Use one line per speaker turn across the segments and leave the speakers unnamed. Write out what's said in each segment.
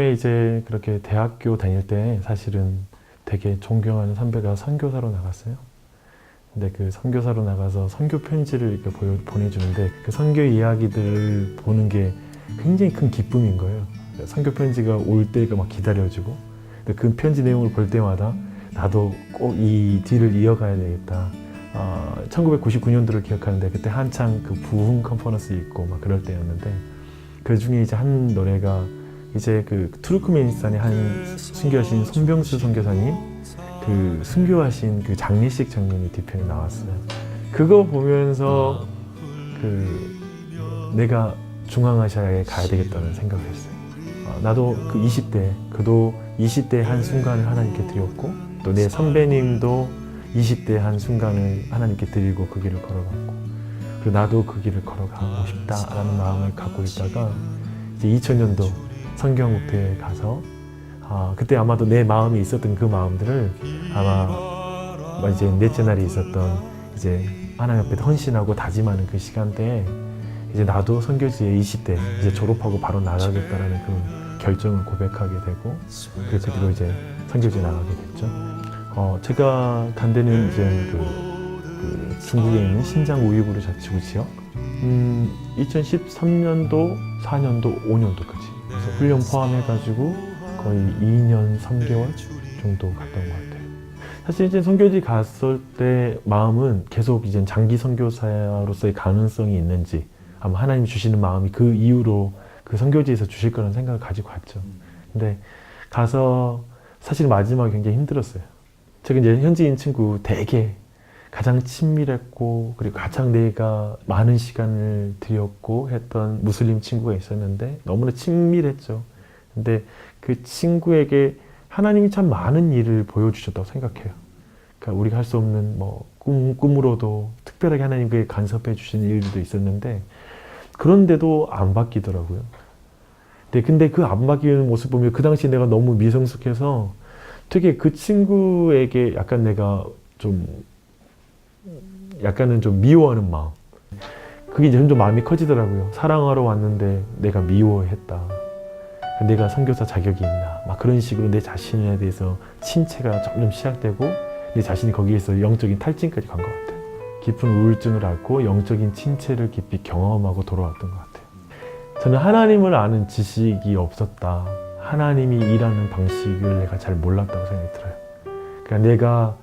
처음에 이제 그렇게 대학교 다닐 때 사실은 되게 존경하는 선배가 선교사로 나갔어요. 근데 그 선교사로 나가서 선교 편지를 이렇게 보여, 보내주는데 그 선교 이야기들을 보는 게 굉장히 큰 기쁨인 거예요. 선교 편지가 올 때가 막 기다려지고 그 편지 내용을 볼 때마다 나도 꼭 이 뒤를 이어가야 되겠다. 어, 1999년도를 기억하는데 그때 한창 그 부흥 컨퍼런스 있고 막 그럴 때였는데 그 중에 이제 한 노래가 이제 그 투르크메니스탄의 한 순교하신 손병수 선교사님 그 순교하신 그 장례식 장면이 뒤편에 나왔어요. 그거 보면서 그 내가 중앙아시아에 가야 되겠다는 생각을 했어요. 어, 나도 그 20대, 그도 20대 한 순간을 하나님께 드렸고 또 내 선배님도 20대 한 순간을 하나님께 드리고 그 길을 걸어갔고 그리고 나도 그 길을 걸어가고 싶다라는 마음을 갖고 있다가 이제 2000년도 성경국대에 가서 아, 그때 아마도 내 마음에 있었던 그 마음들을 아마 뭐 이제 넷째 날이 있었던 이제 하나님 앞에 헌신하고 다짐하는 그 시간대에 이제 나도 선교지에 20대 이제 졸업하고 바로 나가겠다라는 그 결정을 고백하게 되고 그래서 그 뒤로 이제 선교지에 나가게 됐죠. 어, 제가 간 데는 이제 그, 그 중국에 있는 신장 우이구르 자치구 지역. 음, 2013년도, 4년도, 5년도까지 그래서 훈련 포함해가지고 거의 2년 3개월 정도 갔던 것 같아요. 사실 이제 선교지 갔을 때 마음은 계속 이제 장기 선교사로서의 가능성이 있는지 아마 하나님 주시는 마음이 그 이후로 그 선교지에서 주실 거라는 생각을 가지고 갔죠. 근데 가서 사실 마지막에 굉장히 힘들었어요. 제가 이제 현지인 친구 되게 가장 친밀했고 그리고 가장 내가 많은 시간을 들였고 했던 무슬림 친구가 있었는데 너무나 친밀했죠. 근데 그 친구에게 하나님이 참 많은 일을 보여주셨다고 생각해요. 그러니까 우리가 할 수 없는 뭐 꿈, 꿈으로도 특별하게 하나님께 간섭해 주신 일들도 있었는데 그런데도 안 바뀌더라고요. 근데, 근데 그 안 바뀌는 모습 보면 그 당시 내가 너무 미성숙해서 되게 그 친구에게 약간 내가 좀 약간은 좀 미워하는 마음. 그게 점점 마음이 커지더라고요. 사랑하러 왔는데 내가 미워했다. 내가 선교사 자격이 있나. 막 그런 식으로 내 자신에 대해서 침체가 점점 시작되고 내 자신이 거기에서 영적인 탈진까지 간 것 같아요. 깊은 우울증을 앓고 영적인 침체를 깊이 경험하고 돌아왔던 것 같아요. 저는 하나님을 아는 지식이 없었다. 하나님이 일하는 방식을 내가 잘 몰랐다고 생각이 들어요. 그러니까 내가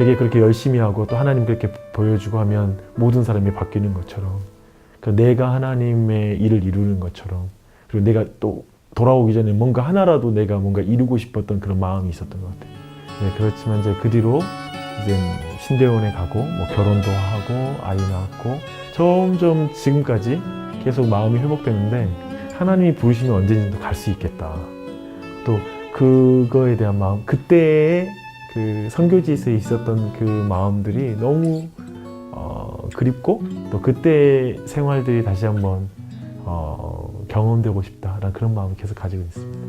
되게 그렇게 열심히 하고 또 하나님 그렇게 보여주고 하면 모든 사람이 바뀌는 것처럼 그러니까 내가 하나님의 일을 이루는 것처럼 그리고 내가 또 돌아오기 전에 뭔가 하나라도 내가 뭔가 이루고 싶었던 그런 마음이 있었던 것 같아요. 네, 그렇지만 이제 그 뒤로 이제 신대원에 가고 뭐 결혼도 하고 아이 낳았고 점점 지금까지 계속 마음이 회복되는데 하나님이 부르시면 언제든지 갈 수 있겠다. 또 그거에 대한 마음, 그때의 그 선교지에서 있었던 그 마음들이 너무 어, 그립고 또 그때 생활들이 다시 한번 어, 경험되고 싶다라는 그런 마음을 계속 가지고 있습니다.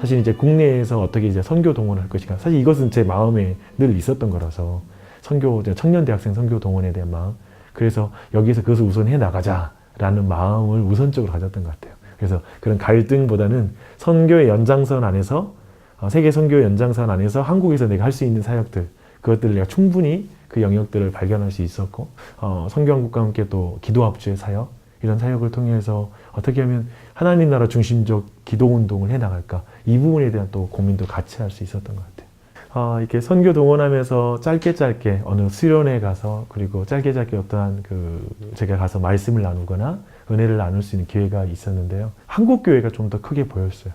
사실 이제 국내에서 어떻게 이제 선교 동원할 것인가 사실 이것은 제 마음에 늘 있었던 거라서 선교 청년 대학생 선교 동원에 대한 마음 그래서 여기서 그것을 우선해 나가자라는 마음을 우선적으로 가졌던 것 같아요. 그래서 그런 갈등보다는 선교의 연장선 안에서 어, 세계 선교 연장선 안에서 한국에서 내가 할 수 있는 사역들 그것들을 내가 충분히 그 영역들을 발견할 수 있었고 어, 성교한국과 함께 또 기도 합주의 사역 이런 사역을 통해서 어떻게 하면 하나님 나라 중심적 기도 운동을 해 나갈까 이 부분에 대한 또 고민도 같이 할 수 있었던 것 같아요. 어, 이렇게 선교 동원하면서 짧게 짧게 어느 수련회 가서 그리고 짧게 짧게 어떠한 그 제가 가서 말씀을 나누거나 은혜를 나눌 수 있는 기회가 있었는데요. 한국 교회가 좀 더 크게 보였어요.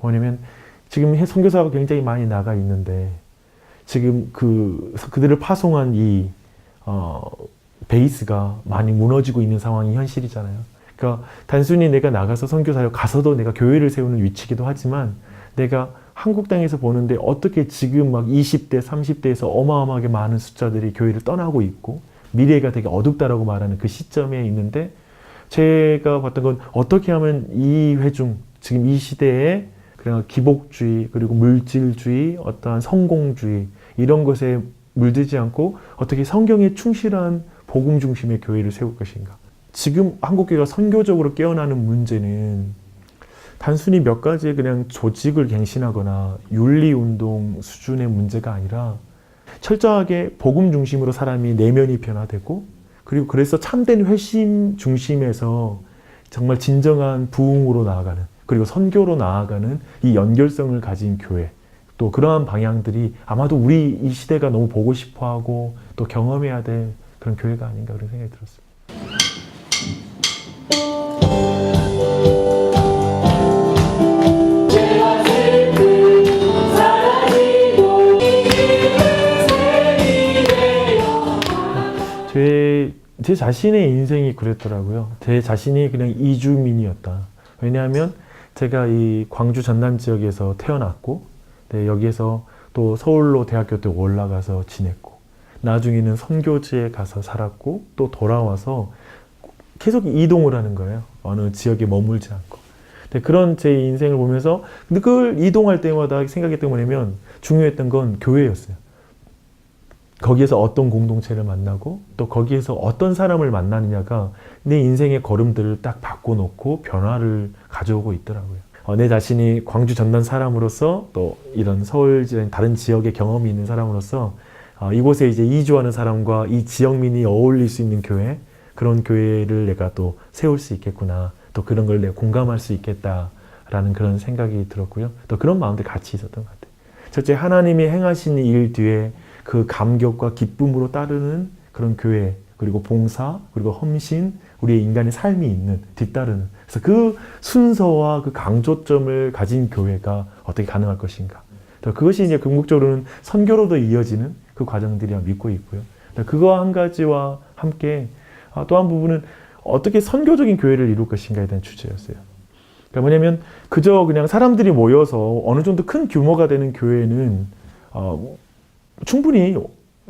뭐냐면 지금 선교사가 굉장히 많이 나가 있는데 지금 그 그들을 파송한 이 어, 베이스가 많이 무너지고 있는 상황이 현실이잖아요. 그러니까 단순히 내가 나가서 선교사역 가서도 내가 교회를 세우는 위치기도 하지만 내가 한국 땅에서 보는데 어떻게 지금 막 20대, 30대에서 어마어마하게 많은 숫자들이 교회를 떠나고 있고 미래가 되게 어둡다라고 말하는 그 시점에 있는데 제가 봤던 건 어떻게 하면 이 회중 지금 이 시대에 그냥 기복주의 그리고 물질주의 어떠한 성공주의 이런 것에 물들지 않고 어떻게 성경에 충실한 복음 중심의 교회를 세울 것인가? 지금 한국 교회가 선교적으로 깨어나는 문제는 단순히 몇 가지의 그냥 조직을 갱신하거나 윤리운동 수준의 문제가 아니라 철저하게 복음 중심으로 사람이 내면이 변화되고 그리고 그래서 참된 회심 중심에서 정말 진정한 부흥으로 나아가는 그리고 선교로 나아가는 이 연결성을 가진 교회 또 그러한 방향들이 아마도 우리 이 시대가 너무 보고 싶어하고 또 경험해야 될 그런 교회가 아닌가 그런 생각이 들었습니다. 제, 제 자신의 인생이 그랬더라고요. 제 자신이 그냥 이주민이었다. 왜냐하면 제가 이 광주 전남 지역에서 태어났고, 네, 여기에서 또 서울로 대학교 때 올라가서 지냈고, 나중에는 선교지에 가서 살았고, 또 돌아와서 계속 이동을 하는 거예요. 어느 지역에 머물지 않고. 근데 그런 제 인생을 보면서, 그걸 이동할 때마다 생각했던 뭐냐면, 중요했던 건 교회였어요. 거기에서 어떤 공동체를 만나고 또 거기에서 어떤 사람을 만나느냐가 내 인생의 걸음들을 딱 바꿔놓고 변화를 가져오고 있더라고요. 어, 내 자신이 광주 전남 사람으로서 또 이런 서울 다른 지역의 경험이 있는 사람으로서 어, 이곳에 이제 이주하는 사람과 이 지역민이 어울릴 수 있는 교회 그런 교회를 내가 또 세울 수 있겠구나 또 그런 걸 내가 공감할 수 있겠다라는 그런 생각이 들었고요. 또 그런 마음들 같이 있었던 것 같아요. 첫째 하나님이 행하신 일 뒤에 그 감격과 기쁨으로 따르는 그런 교회 그리고 봉사 그리고 헌신 우리의 인간의 삶이 있는 뒤따르는. 그래서 그 순서와 그 강조점을 가진 교회가 어떻게 가능할 것인가. 또 그것이 이제 궁극적으로는 선교로도 이어지는 그 과정들이라 믿고 있고요. 그거 한 가지와 함께 아, 또한 부분은 어떻게 선교적인 교회를 이룰 것인가에 대한 주제였어요. 그러니까 뭐냐면 그저 그냥 사람들이 모여서 어느 정도 큰 규모가 되는 교회는 어, 충분히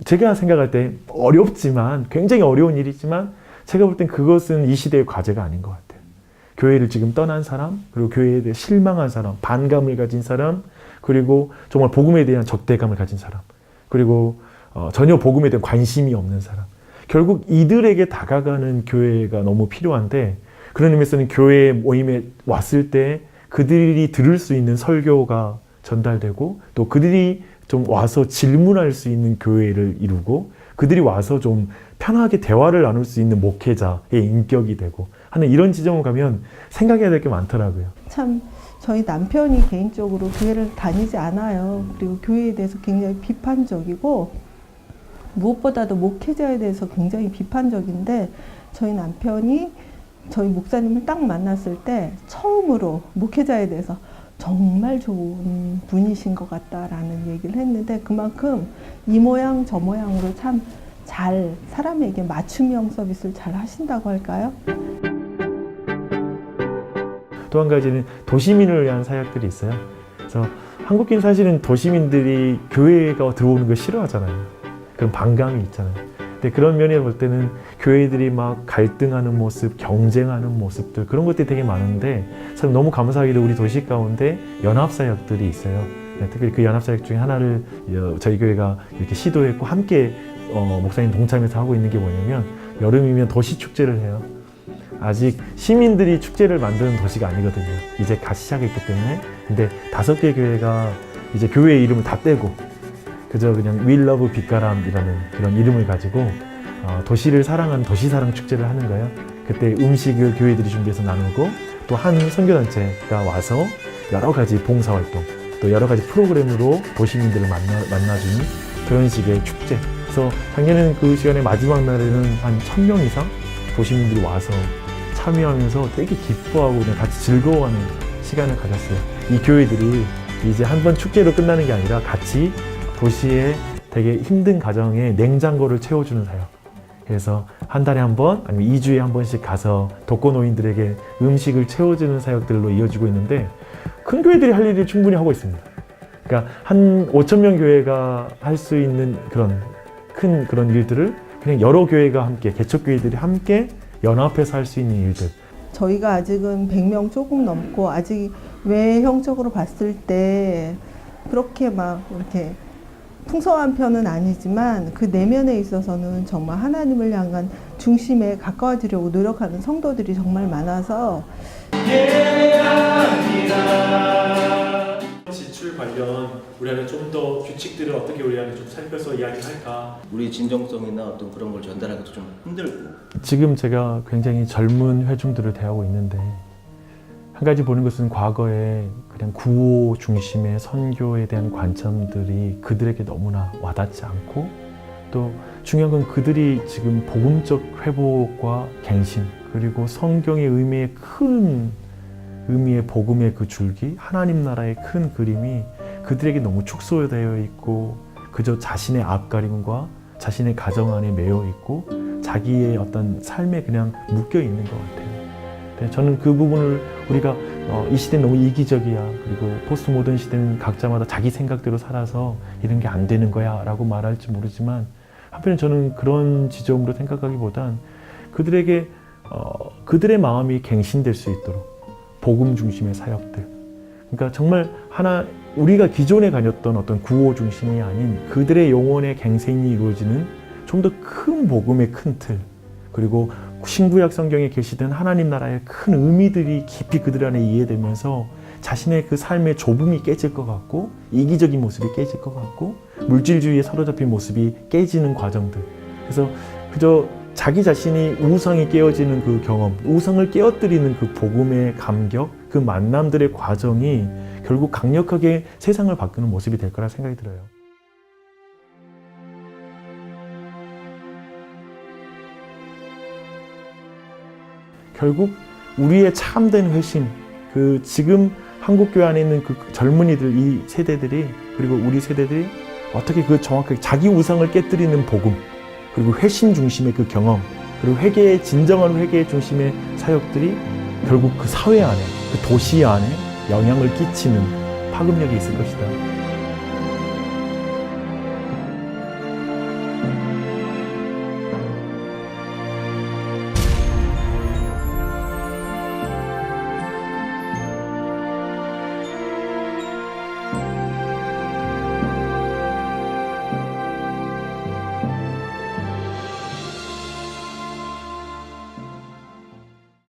제가 생각할 때 어렵지만 굉장히 어려운 일이지만 제가 볼 땐 그것은 이 시대의 과제가 아닌 것 같아요. 교회를 지금 떠난 사람, 그리고 교회에 대해 실망한 사람, 반감을 가진 사람, 그리고 정말 복음에 대한 적대감을 가진 사람, 그리고 어, 전혀 복음에 대한 관심이 없는 사람. 결국 이들에게 다가가는 교회가 너무 필요한데 그런 의미에서는 교회 모임에 왔을 때 그들이 들을 수 있는 설교가 전달되고 또 그들이 좀 와서 질문할 수 있는 교회를 이루고 그들이 와서 좀 편하게 대화를 나눌 수 있는 목회자의 인격이 되고 하는 이런 지점을 가면 생각해야 될 게 많더라고요.
참 저희 남편이 개인적으로 교회를 다니지 않아요. 그리고 교회에 대해서 굉장히 비판적이고 무엇보다도 목회자에 대해서 굉장히 비판적인데 저희 남편이 저희 목사님을 딱 만났을 때 처음으로 목회자에 대해서 정말 좋은 분이신 것 같다라는 얘기를 했는데 그만큼 이 모양 저 모양으로 참 잘 사람에게 맞춤형 서비스를 잘 하신다고 할까요?
또 한 가지는 도시민을 위한 사역들이 있어요. 그래서 한국인 사실은 도시민들이 교회가 들어오는 걸 싫어하잖아요. 그런 반감이 있잖아요. 근데 그런 면에 볼 때는 교회들이 막 갈등하는 모습, 경쟁하는 모습들 그런 것들이 되게 많은데 참 너무 감사하게도 우리 도시 가운데 연합사역들이 있어요. 네, 특히 그 연합사역 중에 하나를 어, 저희 교회가 이렇게 시도했고 함께 어, 목사님 동참해서 하고 있는 게 뭐냐면 여름이면 도시 축제를 해요. 아직 시민들이 축제를 만드는 도시가 아니거든요. 이제 갓 시작했기 때문에. 근데 다섯 개 교회가 이제 교회 이름을 다 떼고 그저 그냥 We Love 빛가람이라는 그런 이름을 가지고 어, 도시를 사랑하는 도시사랑 축제를 하는 거예요. 그때 음식을 교회들이 준비해서 나누고 또 한 선교단체가 와서 여러 가지 봉사활동 또 여러 가지 프로그램으로 도시민들을 만나, 만나주는 그런 식의 축제. 그래서 작년에는 그 시간에 마지막 날에는 한 천 명 이상 도시민들이 와서 참여하면서 되게 기뻐하고 그냥 같이 즐거워하는 시간을 가졌어요. 이 교회들이 이제 한 번 축제로 끝나는 게 아니라 같이 도시의 되게 힘든 가정에 냉장고를 채워주는 사역. 그래서 한 달에 한 번, 아니면 2주에 한 번씩 가서 독거노인들에게 음식을 채워주는 사역들로 이어지고 있는데 큰 교회들이 할 일을 충분히 하고 있습니다. 그러니까 한 5천 명 교회가 할 수 있는 그런 큰 그런 일들을 그냥 여러 교회가 함께 개척 교회들이 함께 연합해서 할 수 있는 일들.
저희가 아직은 100명 조금 넘고 아직 외형적으로 봤을 때 그렇게 막 이렇게 풍성한 편은 아니지만 그 내면에 있어서는 정말 하나님을 향한 중심에 가까워지려고 노력하는 성도들이 정말 많아서
지출 관련 우리 안에 좀 더 규칙들을 어떻게 우리 안에 좀 살펴서 이야기할까?
우리 진정성이나 어떤 그런 걸 전달하기도 좀 힘들고.
지금 제가 굉장히 젊은 회중들을 대하고 있는데 한 가지 보는 것은 과거에 그냥 구호 중심의 선교에 대한 관점들이 그들에게 너무나 와닿지 않고 또 중요한 건 그들이 지금 복음적 회복과 갱신 그리고 성경의 의미의 큰 의미의 복음의 그 줄기 하나님 나라의 큰 그림이 그들에게 너무 축소되어 있고 그저 자신의 앞가림과 자신의 가정 안에 매여 있고 자기의 어떤 삶에 그냥 묶여 있는 것 같아요. 근데 저는 그 부분을 우리가 어, 이 시대는 너무 이기적이야. 그리고 포스트 모던 시대는 각자마다 자기 생각대로 살아서 이런 게 안 되는 거야 라고 말할지 모르지만 한편에 저는 그런 지점으로 생각하기보단 그들에게 어, 그들의 마음이 갱신될 수 있도록 복음 중심의 사역들. 그러니까 정말 하나 우리가 기존에 다녔던 어떤 구호 중심이 아닌 그들의 영혼의 갱생이 이루어지는 좀 더 큰 복음의 큰 틀. 그리고 신구약 성경에 계시던 하나님 나라의 큰 의미들이 깊이 그들 안에 이해되면서 자신의 그 삶의 좁음이 깨질 것 같고 이기적인 모습이 깨질 것 같고 물질주의에 사로잡힌 모습이 깨지는 과정들. 그래서 그저 자기 자신이 우상이 깨어지는 그 경험, 우상을 깨어뜨리는 그 복음의 감격, 그 만남들의 과정이 결국 강력하게 세상을 바꾸는 모습이 될 거라 생각이 들어요. 결국 우리의 참된 회심, 그 지금 한국 교회 안에 있는 그 젊은이들, 이 세대들이 그리고 우리 세대들이 어떻게 그 정확하게 자기 우상을 깨뜨리는 복음, 그리고 회심 중심의 그 경험, 그리고 회개의 진정한 회개의 중심의 사역들이 결국 그 사회 안에, 그 도시 안에 영향을 끼치는 파급력이 있을 것이다.